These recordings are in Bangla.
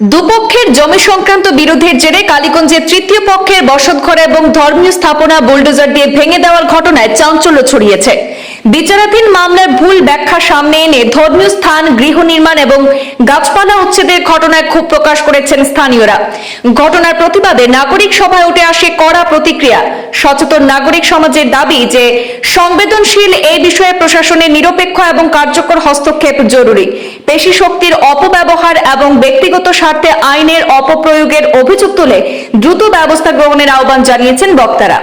দুপক্ষের জমি সংক্রান্ত বিরোধের জেরে কালীগঞ্জে তৃতীয় পক্ষের বসতঘর এবং ধর্মীয় স্থাপনা বুলডোজার দিয়ে ভেঙে দেওয়ার ঘটনায় চাঞ্চল্য ছড়িয়েছে। বিচারাধীন মামলার ভুল ব্যাখ্যা সামনে এনে ধর্মীয় স্থান, গৃহ নির্মাণ এবং গাছপালা উচ্ছেদের ঘটনায় ক্ষোভ প্রকাশ করেছেন স্থানীয়রা। ঘটনার প্রতিবাদে নাগরিক সভায় উঠে আসে কড়া প্রতিক্রিয়া। সচেতন নাগরিক সমাজের দাবি যে, সংবেদনশীল এই বিষয়ে প্রশাসনের নিরপেক্ষ এবং কার্যকর হস্তক্ষেপ জরুরি। পেশি শক্তির অপব্যবহার এবং ব্যক্তিগত স্বার্থে আইনের অপপ্রয়োগের অভিযোগ তুলে দ্রুত ব্যবস্থা গ্রহণের আহ্বান জানিয়েছেন বক্তারা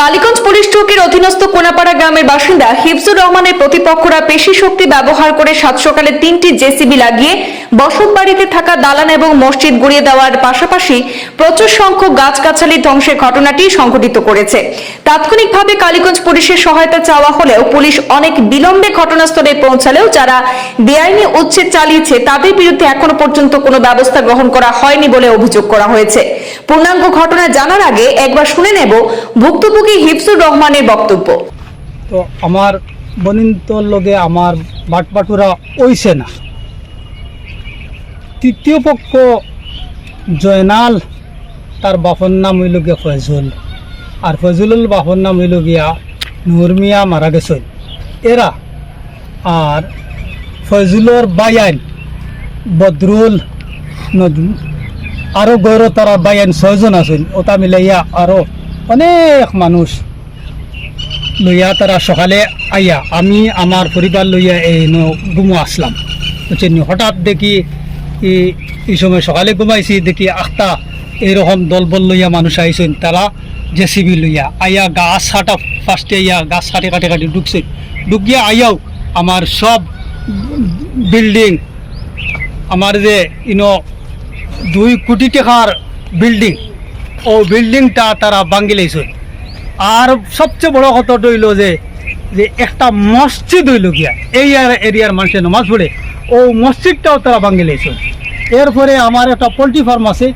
কালীগঞ্জ পুলিশ চৌকির অধীনস্থ কোনাপাড়া গ্রামের বাসিন্দা হিফজুর রহমানের প্রতিপক্ষরা পেশি শক্তি ব্যবহার করে সাত সকালে তিনটি জেসিবি লাগিয়ে বসত বাড়িতে থাকা দালান এবং মসজিদ গুড়িয়ে দেওয়ার পাশাপাশি প্রচুর সংখ্যক গাছগাছালি ধ্বংসের ঘটনাটি সংঘটিত করেছে। তাৎক্ষণিকভাবে কালীগঞ্জ পুলিশের সহায়তা চাওয়া হলেও পুলিশ অনেক বিলম্বে ঘটনাস্থলে পৌঁছালেও যারা বেআইনি উচ্ছেদ চালিয়েছে, তাদের বিরুদ্ধে এখনও পর্যন্ত কোনো ব্যবস্থা গ্রহণ করা হয়নি বলে অভিযোগ করা হয়েছে। পূর্ণাঙ্গ ঘটনা জানার আগে একবার শুনে নেব ভুক্তভোগী হিফজুর রহমানের বক্তব্য? তো আমার বনিন্তর লগে আমার বাটপাটুরা ওইছে না। তৃতীয় পক্ষ জয়নাল, তার বাপর নাম হইল গিয়া ফয়জুল আর ফয়জুলের বাপর নাম হইল গিয়া নুরমিয়া মারা গেছে এরা আর ফয়জুলর বাইয়ান বদরুল নজম আরও গৌর তারা বাইয়ান ছয়জন আছেন, ওটা মিলাইয়া আরও অনেক মানুষ লইয়া তারা সকালে আইয়া, আমি আমার পরিবার লইয়া এই ঘুমো আসলাম। বুঝছেন হঠাৎ দেখি এই- সময় সকালে ঘুমাইছি, দেখি আখটা এইরকম দলবল লইয়া মানুষ আইছেন। তারা জেসিবি লইয়া আইয়া গাছ হাটা ফার্স্টে আইয়া গাছ কাটে কাটে কাটে ঢুকছে ঢুকিয়া আইয়াও আমার সব বিল্ডিং, আমার যে ইনো দুই কোটি টাকার বিল্ডিং ও বিল্ডিংটা তারা ভাঙ্গি লাইছে আর সবচেয়ে বড় কথা হইল যে যে একটা মসজিদ হইল গিয়া এই এরিয়ার মানুষের নামাজ পড়ে ও মসজিদটাও তারা ভাঙ্গি লাইছে এরপরে আমার একটা পোলট্রি ফার্ম আছে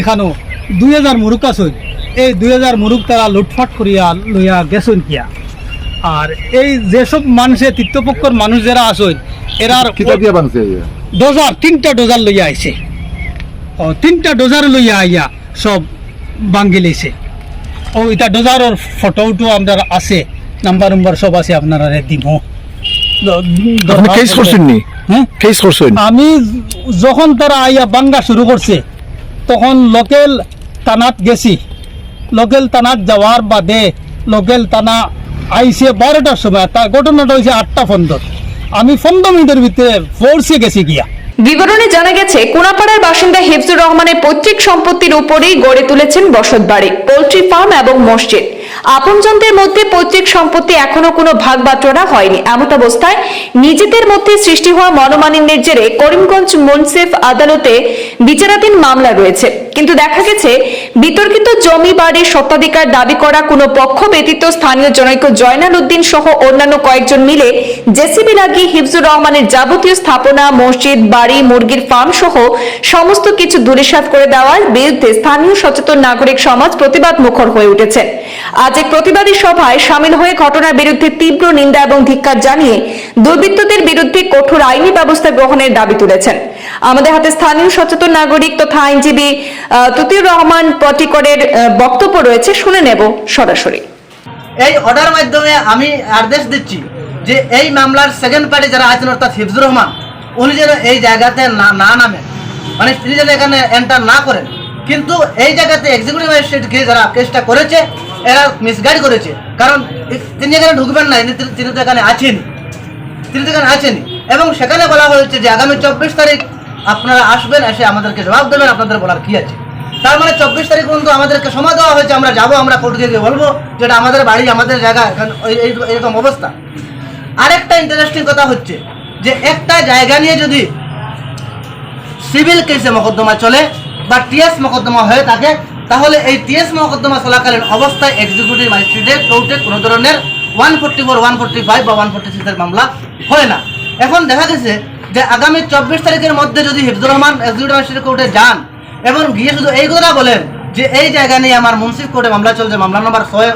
এখানেও দুই হাজার মুরুক আছে। এই দুই হাজার মুরুক তারা লুটফাট করিয়া লইয়া গেছেন কিয়া আর এই যেসব মানুষের তৃতীয়পক্ষর মানুষ যারা আসেন দিয়া বানছে ডোজার তিনটা ডোজার লইয়া আইছে। ও তিনটা ডোজার লইয়া আইয়া সব ভাঙ্গি লইছে ও এটা ডোজারের ফটোটো আপনার আছে নাম্বার নাম্বার সব আছে আপনারা দিব হ্যাঁ? আমি যখন তারা আইয়া বাঙ্গা শুরু করছে তখন লোকেল টানাত গেছি। লোকেল টানাত যাওয়ার বাদে লোকেল টানা আইসে বারোটার সময় তার ঘটনাটা হয়েছে আটটা ফন্দর আমি পনেরো মিনিটের ভিতরে ফোর্সে গেছি গিয়া। বিবরণে জানা গেছে, কোনাপাড়ার বাসিন্দা হিফজুর রহমানের পৈতৃক সম্পত্তির উপরেই গড়ে তুলেছেন বসত বাড়ি, পোলট্রি ফার্ম এবং মসজিদ। আপনজনদের মধ্যে পৈতৃক সম্পত্তি এখনও কোনো ভাগ বাটোয়ারা হয়নি। এমত অবস্থায় নিজেদের মধ্যে সৃষ্টি হওয়া মনোমালিন্যের জেরে করিমগঞ্জ মুন্সিফ আদালতে বিচারাধীন মামলা রয়েছে। কিন্তু দেখা গেছে, বিতর্কিত জমি বাড়ির স্বত্বাধিকার দাবি করা কোনো পক্ষ ব্যতীত স্থানীয় জনৈক জয়নাল উদ্দিন সহ অন্যান্য কয়েকজন মিলে জেসিবি লাগিয়ে হিফজুর রহমানের যাবতীয় স্থাপনা, মসজিদ, বাড়ি, মুরগির ফার্ম সহ সমস্ত কিছু দুলিশাত করে দেওয়ার বিরুদ্ধে স্থানীয় সচেতন নাগরিক সমাজ প্রতিবাদ মুখর হয়ে উঠেছে। আজ এক প্রতিবাদী সভায় সামিল হয়ে ঘটনার বিরুদ্ধে তীব্র নিন্দা এবং ধিক্কার জানিয়ে দুর্বৃত্তদের বিরুদ্ধে কঠোর আইনি ব্যবস্থা গ্রহণের দাবি তুলেছেন। আমাদের হাতে স্থানীয় সচেতন নাগরিক তথা আইনজীবী তুতিউর রহমান পটিকরের বক্তব্য রয়েছে, শুনে নেব সরাসরি। এই অর্ডার মাধ্যমে আমি আদেশ দিচ্ছি যে এই মামলার সেকেন্ড পার্টি যারা আছেন, অর্থাৎ হিফজুর রহমান, উনি যেন এই জায়গাতে না না নামেন। মানে তিনি যেন এখানে এন্টার না করেন। কিন্তু এই জায়গাতে এক্সিকিউটিভ ম্যাজিস্ট্রেট গিয়ে যারা কেসটা করেছে, এরা মিসগাইড করেছে। কারণ তিনি এখানে ঢুকবেন না তিনি তো এখানে আছেন তিনি তো এখানে আছেন এবং সেখানে বলা হয়েছে যে আগামী চব্বিশ তারিখ আপনারা আসবেন, এসে আমাদেরকে জবাব দেবেন, আপনাদের বলার কি আছে। তার মানে চব্বিশ তারিখ পর্যন্ত আমাদেরকে সময় দেওয়া হয়েছে, আমরা যাব, আমরা কোর্টকে বলব, যেটা আমাদের বাড়ি, আমাদের জায়গা, এখানে এরকম অবস্থা। আরেকটা ইন্টারেস্টিং কথা হচ্ছে যে একটা জায়গা নিয়ে যদি সিভিল কেসে মোকদ্দমা চলে বা টিএস মোকদ্দমা হয়ে থাকে, তাহলে এই টিএস মোকদ্দমা চলাকালীন অবস্থায় এক্সিকিউটিভ ম্যাজিস্ট্রেটের কোর্টে কোনো ধরনের one forty four one forty five বা ওয়ান ফোর্টি সিক্সের মামলা হয় না। এখন দেখা গেছে যে আগামী চব্বিশ তারিখের মধ্যে যদি হিফজুর রহমান এক্সিকিউটিভ ম্যাজিস্ট্রেট কোর্টে যান এবং গিয়ে শুধু এই কথা বলেন যে এই জায়গা নিয়ে আমার মুন্সিফ কোর্টে মামলা চলছে, মামলা নম্বর ছয়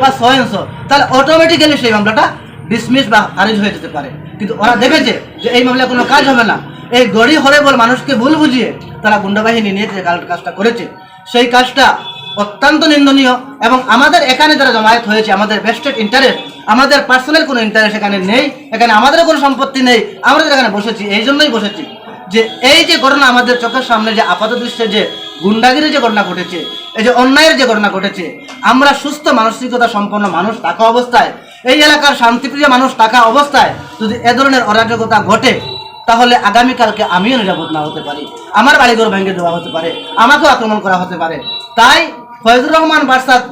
বা ছয়শো তাহলে অটোমেটিক্যালি সেই মামলাটা ডিসমিস বা খারিজ হয়ে যেতে পারে। কিন্তু ওরা দেখেছে যে এই মামলা কোনো কাজ হবে না। এই গড়ি হরে বল মানুষকে ভুল বুঝিয়ে তারা গুন্ডাবাহিনী নিয়ে যে কাজটা করেছে, সেই কাজটা অত্যন্ত নিন্দনীয় এবং আমাদের এখানে যারা জমায়েত হয়েছে, আমাদের বেস্টেড ইন্টারেস্ট আমাদের পার্সোনাল কোনো ইন্টারেস্ট এখানে নেই, এখানে আমাদের কোনো সম্পত্তি নেই, আমরা এখানে বসেছি, এই জন্যই বসেছি। যে এই যে ঘটনা আমাদের চোখের সামনে যে আপাত দৃশ্যে যে গুন্ডাগিরির যে ঘটনা ঘটেছে, এই যে অন্যায়ের যে ঘটনা ঘটেছে, আমরা সুস্থ মানসিকতা সম্পন্ন মানুষ থাকা অবস্থায়, এই এলাকার শান্তিপ্রিয় মানুষ থাকা অবস্থায় যদি এ ধরনের অরাজকতা ঘটে, তাহলে আগামীকালকে আমিও নিরাপদ না হতে পারি। আমার বাড়িঘর ভেঙে দেওয়া হতে পারে, আমাকেও আক্রমণ করা হতে পারে। তাই ফয়জুর রহমান বারসাদ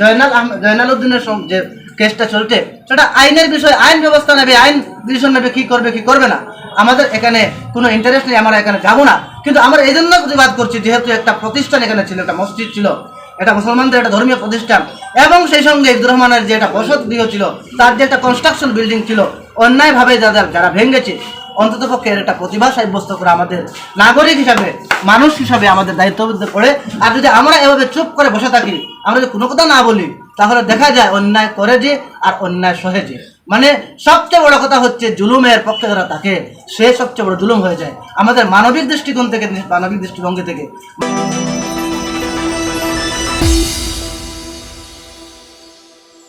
জয়নাল জয়নাল উদ্দিনের যে কেসটা চলছে, সেটা আইনের বিষয় আইন ব্যবস্থা নেবে, আইন ডিসিশন নেবে, কি করবে কি করবে না। আমাদের এখানে কোনো ইন্টারেস্ট নেই, আমরা এখানে যাব না। কিন্তু আমরা এই জন্য প্রতিবাদ করছি, যেহেতু একটা প্রতিষ্ঠান এখানে ছিল, একটা মসজিদ ছিল, এটা মুসলমানদের একটা ধর্মীয় প্রতিষ্ঠান, এবং সেই সঙ্গে ইবদুর রহমানের যে একটা বসত গৃহ ছিল, তার যে একটা কনস্ট্রাকশন বিল্ডিং ছিল, অন্যায়ভাবে যাদের, যারা ভেঙেছে অন্তত পক্ষে এর একটা প্রতিভা সাব্যস্ত করে আমাদের নাগরিক হিসাবে, মানুষ হিসাবে আমাদের দায়িত্ববদ্ধ করে। আর যদি আমরা এভাবে চুপ করে বসে থাকি, আমরা যদি কোনো কথা না বলি, তাহলে দেখা যায় অন্যায় করে যে আর অন্যায় সহে যে। মানে সবচেয়ে বড় কথা হচ্ছে জুলুমের পক্ষে যারা থাকে, সে সবচেয়ে বড় জুলুম হয়ে যায়। আমাদের মানবিক দৃষ্টিকোণ থেকে, মানবিক দৃষ্টিভঙ্গি থেকে।